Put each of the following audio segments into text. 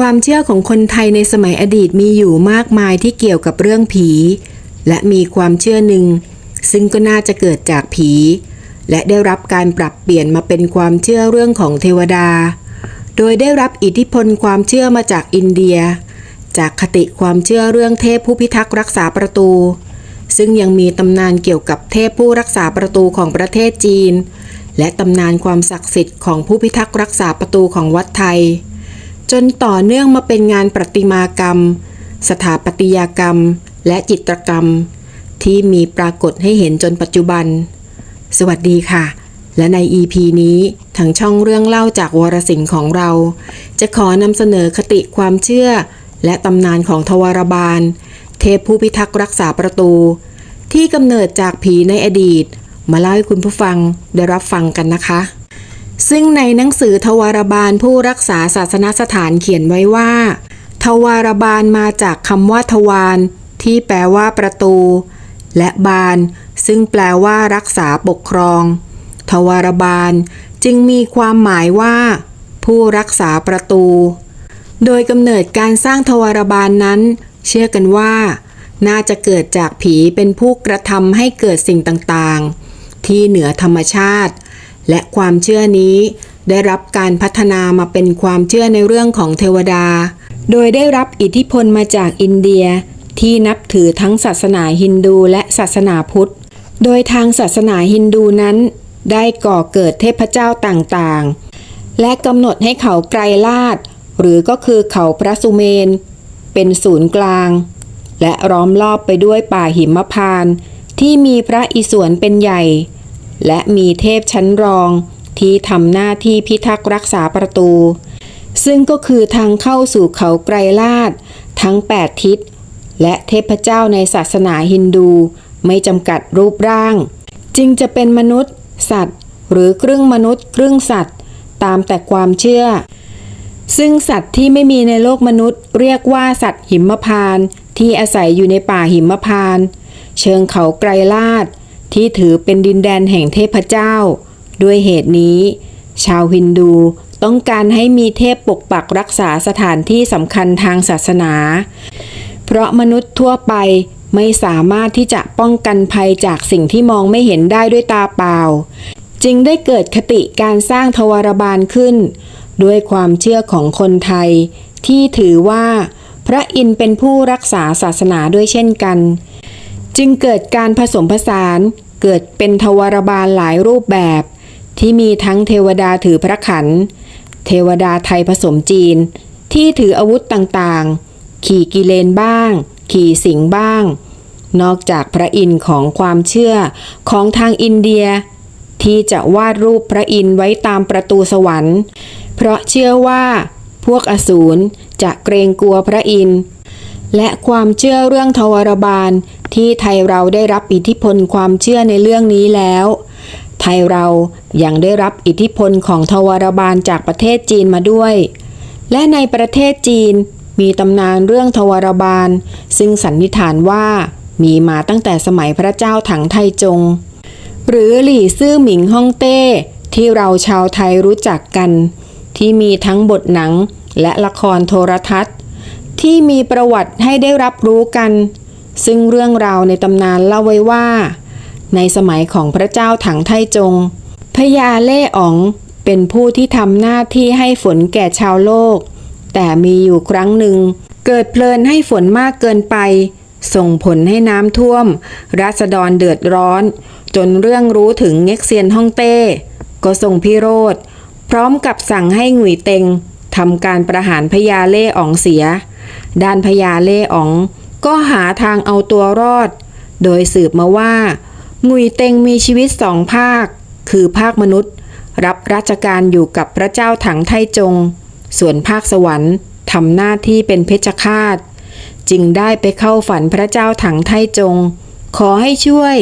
ความเชื่อของคนไทยในสมัยอดีตมีอยู่มากมายที่เกี่ยวกับเรื่องผี และมีความเชื่อหนึ่ง ซึ่งก็น่าจะเกิดจากผี และได้รับการปรับเปลี่ยนมาเป็นความเชื่อเรื่องของเทวดา โดยได้รับอิทธิพลความเชื่อมาจากอินเดีย จากคติความเชื่อเรื่องเทพผู้พิทักษ์รักษาประตู ซึ่งยังมีตำนานเกี่ยวกับเทพผู้รักษาประตูของประเทศจีน และตำนานความศักดิ์สิทธิ์ของผู้พิทักษ์รักษาประตูของวัดไทย จนต่อเนื่องมาเป็นงานประติมากรรม สถาปัตยกรรม และจิตรกรรม ที่มีปรากฏให้เห็นจนปัจจุบัน สวัสดีค่ะ และใน EP นี้ทางช่องเรื่องเล่าจากวรสิงห์ของเรา จะขอนำเสนอคติความเชื่อ และตำนานของทวารบาล เทพผู้พิทักษ์รักษาประตู ที่กำเนิดจากผีในอดีต มาเล่าให้คุณผู้ฟังได้รับฟังกันนะคะ ซึ่งในหนังสือทวารบาลผู้รักษาศาสนสถานเขียนไว้ว่า ทวารบาลมาจากคำว่าทวารที่แปลว่าประตู และบาล ซึ่งแปลว่ารักษาปกครอง ทวารบาลจึงมีความหมายว่า ผู้รักษาประตู โดยกำเนิดการสร้างทวารบาลนั้น เชื่อกันว่า น่าจะเกิดจากผีเป็นผู้กระทำให้เกิดสิ่งต่างๆ ที่เหนือธรรมชาติ ความเชื่อนี้ ได้รับการพัฒนามาเป็นความเชื่อในเรื่องของเทวดา โดยได้รับอิทธิพลมาจากอินเดียที่นับถือทั้งศาสนาฮินดูและศาสนาพุทธ โดยทางศาสนาฮินดูนั้น ได้ก่อเกิดเทพเจ้าต่างๆ และกำหนดให้เขาไกรลาดหรือก็คือเขาพระสุเมน เป็นศูนย์กลาง และล้อมรอบไปด้วยป่าหิมพานต์ที่มีพระอิศวรเป็นใหญ่ และมีเทพชั้นรองที่ทำหน้าที่พิทักษ์รักษาประตู ซึ่งก็คือทางเข้าสู่เขาไกรลาดทั้ง 8 ทิศ และเทพเจ้าในศาสนาฮินดูไม่จำกัดรูปร่าง จึงจะเป็นมนุษย์ สัตว์ หรือครึ่งมนุษย์ ครึ่งสัตว์ ตามแต่ความเชื่อ ซึ่งสัตว์ที่ไม่มีในโลกมนุษย์ เรียกว่าสัตว์หิมพานต์ที่อาศัยอยู่ในป่าหิมพานต์เชิงเขาไกรลาด ที่ถือเป็นดินแดนแห่งเทพเจ้า ด้วยเหตุนี้ ชาวฮินดูต้องการให้มีเทพปกปักรักษาสถานที่สำคัญทางศาสนา เพราะมนุษย์ทั่วไปไม่สามารถที่จะป้องกันภัยจากสิ่งที่มองไม่เห็นได้ด้วยตาเปล่า จึงได้เกิดคติการสร้างทวารบาลขึ้น ด้วยความเชื่อของคนไทย ที่ถือว่า พระอินทร์เป็นผู้รักษาศาสนาด้วยเช่นกัน จึงเกิดการผสมผสานเกิดเป็นทวารบาลหลายรูปแบบ ที่มีทั้งเทวดาถือพระขัน เทวดาไทยผสมจีน ที่ถืออาวุธต่างๆ ขี่กิเลนบ้าง ขี่สิงบ้าง นอกจากพระอินทร์ของความเชื่อของทางอินเดีย ที่จะวาดรูปพระอินทร์ไว้ตามประตูสวรรค์ เพราะเชื่อว่า พวกอสูรจะเกรงกลัวพระอินทร์และความเชื่อเรื่องทวารบาล ที่ไทยเราได้รับอิทธิพลความเชื่อในเรื่องนี้แล้ว ไทยเรายังได้รับอิทธิพลของทวารบาลจากประเทศจีนมาด้วย และในประเทศจีนมีตำนานเรื่องทวารบาล ซึ่งสันนิษฐานว่ามีมาตั้งแต่สมัยพระเจ้าถังไทจง หรือหลี่ซื่อหมิงฮ่องเต้ที่เราชาวไทยรู้จักกัน ที่มีทั้งบทหนังและละครโทรทัศน์ ที่มีประวัติให้ได้รับรู้กัน ซึ่งเรื่องราวในตำนานเล่าไว้ว่า ในสมัยของพระเจ้าถังไทจงพญาเล่อ๋องเป็นผู้ที่ทำหน้าที่ให้ฝนแก่ชาวโลก แต่มีอยู่ครั้งหนึ่ง เกิดเพลินให้ฝนมากเกินไป ส่งผลให้น้ำท่วม ราษฎรเดือดร้อน จนเรื่องรู้ถึงเง็กเซียนฮ่องเต้ ก็ส่งพิโรธ พร้อมกับสั่งให้หงุยเต็งทำการประหารพญาเล่อ๋องเสีย ด้านพญาเล่อ๋อง ก็หาทางเอาตัวรอด โดยสืบมาว่า งุยเต็งมีชีวิตสองภาค คือภาคมนุษย์ รับราชการอยู่กับพระเจ้าถังไทจง ส่วนภาคสวรรค์ทำหน้าที่เป็นเพชฌฆาต จึงได้ไปเข้าฝันพระเจ้าถังไทจง ขอให้ช่วย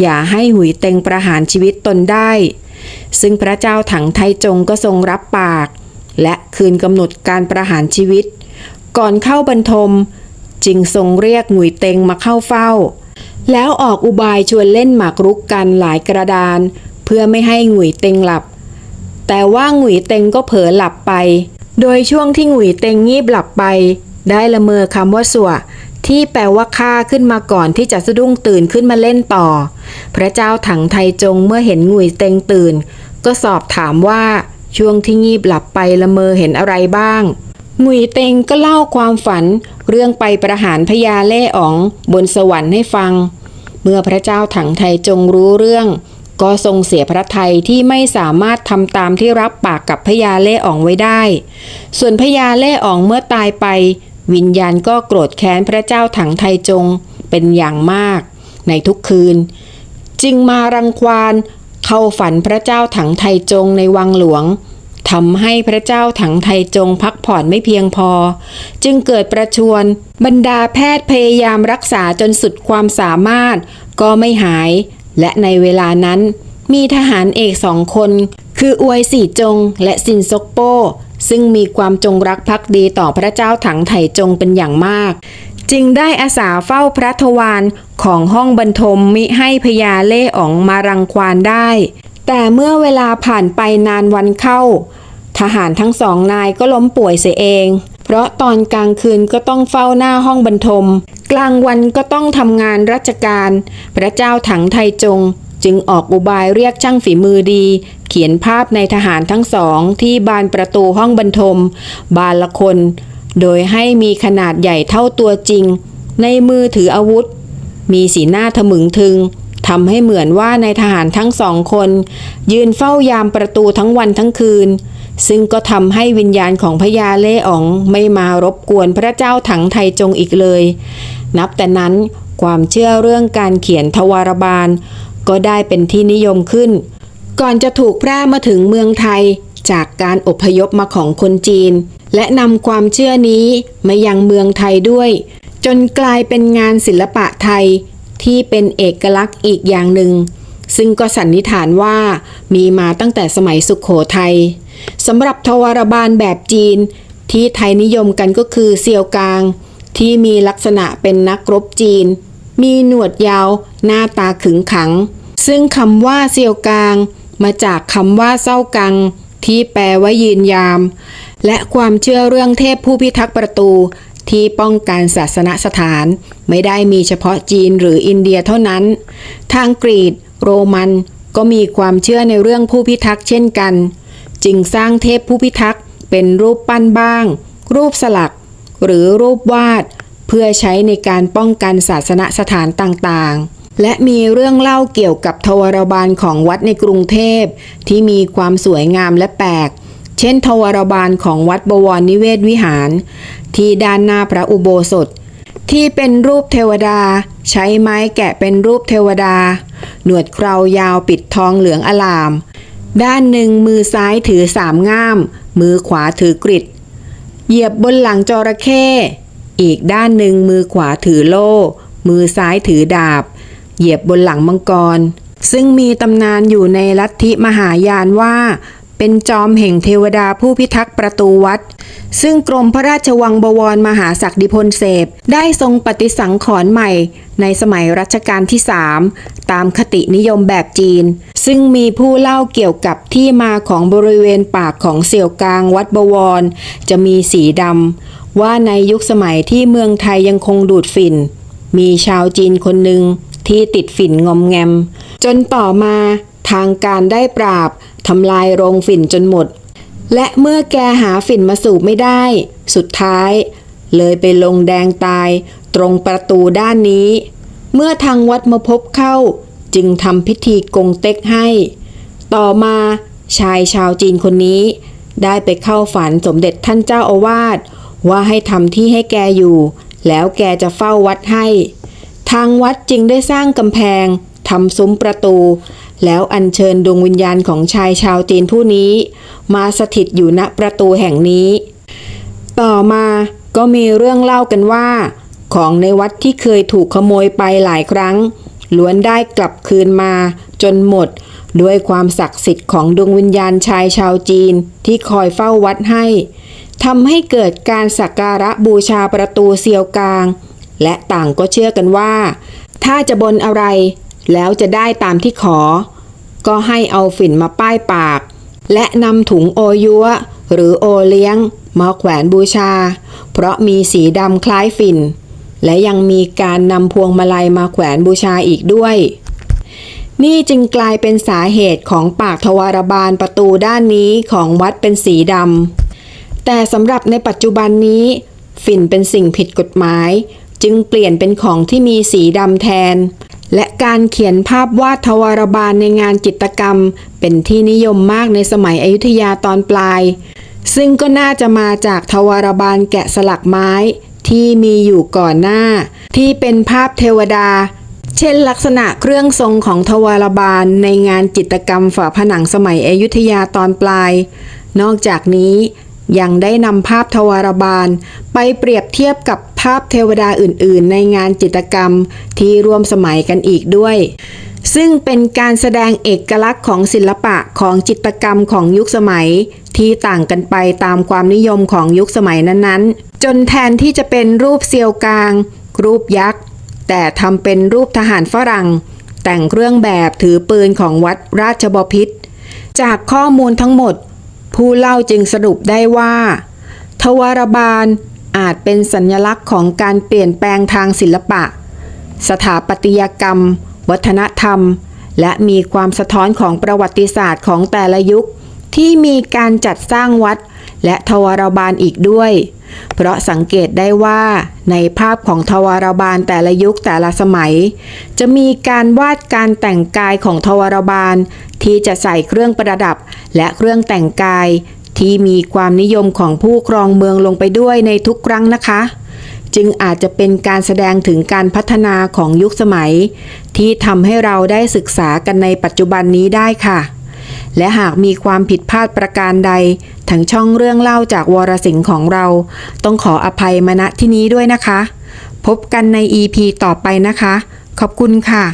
อย่าให้หุยเต็งประหารชีวิตตนได้ ซึ่งพระเจ้าถังไทจงก็ทรงรับปาก และคืนกำหนดการประหารชีวิต ก่อนเข้าบรรทม จึงทรงเรียกหงุยเต็งมาเข้าเฝ้า แล้วออกอุบายชวนเล่นหมากรุกกันหลายกระดาน เพื่อไม่ให้หงุยเต็งหลับ แต่ว่าหงุยเต็งก็เผลอหลับไป โดยช่วงที่หงุยเต็งงีบหลับไป ได้ละเมอคำว่าสัวที่แปลว่าฆ่าขึ้นมาก่อนที่จะสะดุ้งตื่นขึ้นมาเล่นต่อ พระเจ้าถังไทจงเมื่อเห็นหงุยเต็งตื่น ก็สอบถามว่าช่วงที่งีบหลับไปละเมอเห็นอะไรบ้าง หงุยเต็งก็เล่าความฝันเรื่องไปประหารพญาเล่อ๋องบนสวรรค์ให้ฟัง เมื่อพระเจ้าถังไทจงรู้เรื่อง ก็ทรงเสียพระทัยที่ไม่สามารถทำตามที่รับปากกับพญาเล่อ๋องไว้ได้ ส่วนพญาเล่อ๋องเมื่อตายไป วิญญาณก็โกรธแค้นพระเจ้าถังไทจงเป็นอย่างมาก ในทุกคืน จึงมารังควานเข้าฝันพระเจ้าถังไทจงในวังหลวง ทำให้พระเจ้าถังไทจงพักผ่อนไม่เพียงพอ จึงเกิดประชวรบรรดาแพทย์พยายามรักษาจนสุดความสามารถ ก็ไม่หาย และในเวลานั้น มีทหารเอกสองคน คืออวยสีจงและซินซกโป้ซึ่งมีความจงรักภักดีต่อพระเจ้าถังไถจงเป็นอย่างมากจึงได้อาสาเฝ้าพระทวารของห้องบรรทมมิให้พญาเล่อองมารังควานได้ แต่เมื่อเวลาผ่านไปนานวันเข้า ทหารทั้งสองนายก็ล้มป่วยเสียเอง เพราะตอนกลางคืนก็ต้องเฝ้าหน้าห้องบรรทม กลางวันก็ต้องทำงานราชการ พระเจ้าถังไทจง จึงออกอุบายเรียกช่างฝีมือดี เขียนภาพในทหารทั้งสองที่บานประตูห้องบรรทม บานละคน โดยให้มีขนาดใหญ่เท่าตัวจริง ในมือถืออาวุธ มีสีหน้าทะมึงทึงทำให้เหมือนว่าในายทหารทั้งสองคน ยืนเฝ้ายามประตูทั้งวันทั้งคืน ซึ่งก็ทำให้วิญญาณของพญาเล่อ๋องไม่มารบกวนพระเจ้าถังไทจงอีกเลย นับแต่นั้นความเชื่อเรื่องการเขียนทวารบาล ก็ได้เป็นที่นิยมขึ้น ก่อนจะถูกแพร่มาถึงเมืองไทยจากการอพยพมาของคนจีน และนำความเชื่อนี้มายังเมืองไทยด้วย จนกลายเป็นงานศิลปะไทยที่เป็นเอกลักษณ์อีกอย่างหนึ่ง ซึ่งก็สันนิษฐานว่ามีมาตั้งแต่สมัยสุขโขทัย สำหรับทวารบาลแบบจีน ที่ไทยนิยมกันก็คือเซียวกาง ที่มีลักษณะเป็นนักรบจีน มีหนวดยาว หน้าตาขึงขัง ซึ่งคำว่าเซียวกางมาจากคำว่าเศร้ากัง ที่แปลว่ายืนยาม และความเชื่อเรื่องเทพผู้พิทักษ์ประตูที่ป้องกันศาสนสถาน ไม่ได้มีเฉพาะจีนหรืออินเดียเท่านั้น ทางกรีกโรมันก็มีความเชื่อในเรื่องผู้พิทักษ์เช่นกัน จึงสร้างเทพผู้พิทักษ์เป็นรูปปั้นบ้าง รูปสลัก หรือรูปวาด เพื่อใช้ในการป้องกันศาสนสถานต่างๆและมีเรื่องเล่าเกี่ยวกับทวารบาลของวัดในกรุงเทพ ที่มีความสวยงามและแปลก เช่น ทวารบาลของวัดบวรนิเวศวิหาร ที่ด้านหน้าพระอุโบสถ ที่เป็นรูปเทวดา ใช้ไม้แกะเป็นรูปเทวดา หนวดเครายาวปิดทองเหลืองอลาม ด้านหนึ่งมือซ้ายถือสามง่าม มือขวาถือกริดเหยียบบนหลังจระเข้ อีกด้านหนึ่งมือขวาถือโล่ มือซ้ายถือดาบ เหยียบบนหลังมังกร ซึ่งมีตำนานอยู่ในลัทธิมหายานว่า เป็นจอมแห่งเทวดาผู้พิทักษ์ประตูวัด ซึ่งกรมพระราชวังบวรมหาศักดิพลเสพได้ทรงปฏิสังขรณ์ใหม่ ในสมัยรัชกาลที่3ตามคตินิยมแบบจีน ซึ่งมีผู้เล่าเกี่ยวกับที่มาของบริเวณปากของเสี่ยวกลางวัดบวร จะมีสีดำว่าในยุคสมัยที่เมืองไทยยังคงดูดฝิ่น มีชาวจีนคนหนึ่งที่ติดฝิ่นงอมแงม จนต่อมาทางการได้ปราบ ทำลายโรงฝิ่นจนหมด และเมื่อแกหาฝิ่นมาสูบไม่ได้ สุดท้าย เลยไปลงแดงตาย ตรงประตูด้านนี้ เมื่อทางวัดมาพบเข้า จึงทำพิธีกงเต็กให้ ต่อมาชายชาวจีนคนนี้ ได้ไปเข้าฝันสมเด็จท่านเจ้าอาวาสว่าให้ทำที่ให้แกอยู่ แล้วแกจะเฝ้าวัดให้ ทางวัดจึงได้สร้างกำแพง ทำซุ้มประตู แล้วอัญเชิญดวงวิญญาณของชายชาวจีนผู้นี้ มาสถิตอยู่ณประตูแห่งนี้ ต่อมาก็มีเรื่องเล่ากันว่า ของในวัดที่เคยถูกขโมยไปหลายครั้ง ล้วนได้กลับคืนมาจนหมด ด้วยความศักดิ์สิทธิ์ของดวงวิญญาณชายชาวจีนที่คอยเฝ้าวัดให้ทำให้เกิดการสักการะบูชาประตูเซียวกลาง และต่างก็เชื่อกันว่า ถ้าจะบนอะไร แล้วจะได้ตามที่ขอ ก็ให้เอาฝิ่นมาป้ายปาก และนำถุงโอยัวหรือโอเลี้ยงมาแขวนบูชา เพราะมีสีดำคล้ายฝิ่น และยังมีการนำพวงมาลัยมาแขวนบูชาอีกด้วย นี่จึงกลายเป็นสาเหตุของปากทวารบาลประตูด้านนี้ของวัดเป็นสีดำแต่สำหรับในปัจจุบันนี้ฝิ่นเป็นสิ่งผิดกฎหมาย จึงเปลี่ยนเป็นของที่มีสีดำแทน และการเขียนภาพวาดทวารบาลในงานจิตรกรรม เป็นที่นิยมมากในสมัยอยุธยาตอนปลาย ซึ่งก็น่าจะมาจากทวารบาลแกะสลักไม้ที่มีอยู่ก่อนหน้า ที่เป็นภาพเทวดา เช่นลักษณะเครื่องทรงของทวารบาลในงานจิตรกรรมฝาผนังสมัยอยุธยาตอนปลาย นอกจากนี้ยังได้นำภาพทวารบาลไปเปรียบเทียบกับ ภาพเทวดาอื่นๆ ในงานจิตรกรรมที่ร่วมสมัยกันอีกด้วย ซึ่งเป็นการแสดงเอกลักษณ์ของศิลปะของจิตรกรรมของยุคสมัย ที่ต่างกันไปตามความนิยมของยุคสมัยนั้นๆ จนแทนที่จะเป็นรูปเซียวกลาง รูปยักษ์ แต่ทำเป็นรูปทหารฝรั่ง แต่งเครื่องแบบถือปืนของวัดราชบพิตรจากข้อมูลทั้งหมด ผู้เล่าจึงสรุปได้ว่า ทวารบาล อาจเป็นสัญลักษณ์ของการเปลี่ยนแปลงทางศิลปะ สถาปัตยกรรม วัฒนธรรม และมีความสะท้อนของประวัติศาสตร์ของแต่ละยุค ที่มีการจัดสร้างวัด และทวารบาลอีกด้วย เพราะสังเกตได้ว่าในภาพของทวารบาลแต่ละยุคแต่ละสมัย จะมีการวาดการแต่งกายของทวารบาลที่จะใส่เครื่องประดับและเครื่องแต่งกาย ที่มีความนิยมของผู้ครองเมืองลงไปด้วยในทุกครั้งนะคะ จึงอาจจะเป็นการแสดงถึงการพัฒนาของยุคสมัย ที่ทำให้เราได้ศึกษากันในปัจจุบันนี้ได้ค่ะ และหากมีความผิดพลาดประการใดทางช่องเรื่องเล่าจากวรสิงห์ของเรา ต้องขออภัยมณที่นี้ด้วยนะคะ พบกันใน EP ต่อไปนะคะ ขอบคุณค่ะ